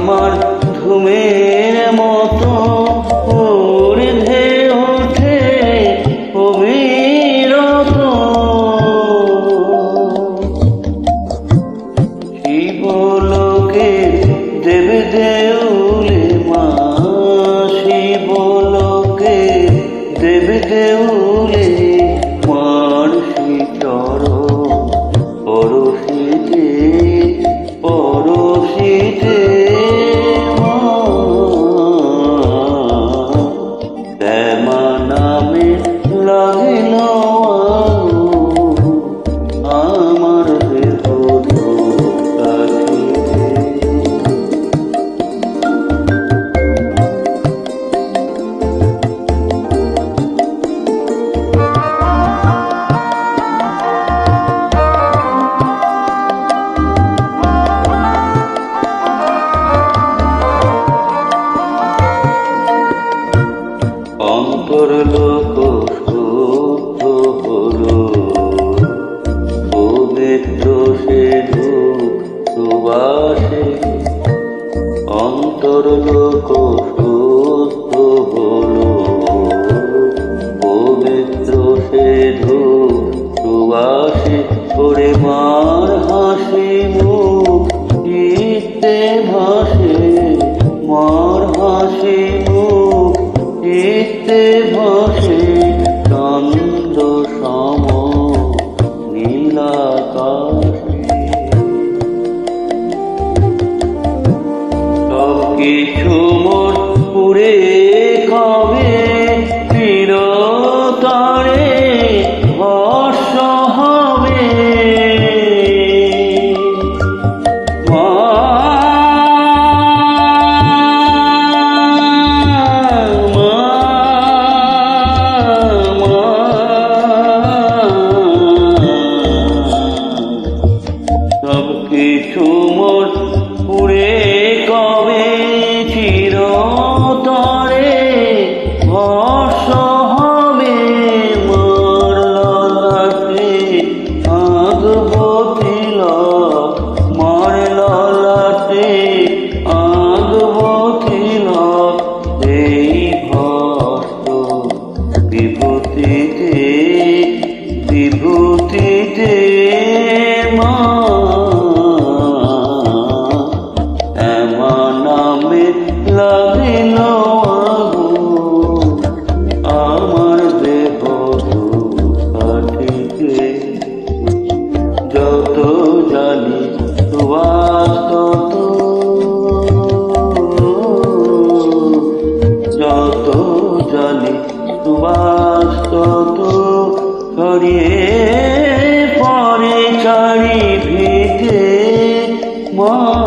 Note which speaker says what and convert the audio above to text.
Speaker 1: আমার ধুমের মতো ঊর্ধ্বে ওঠে অবিরত। শিবলোকে দেবে দেউলে মা শিবলোকে দেবে দেউল আসে অন্তর লোক শুদ্ধ হল পবিত্র সে ধূ queixou. যত জলে সুবাস তত ছড়িয়ে পরে চারি ভিটে মা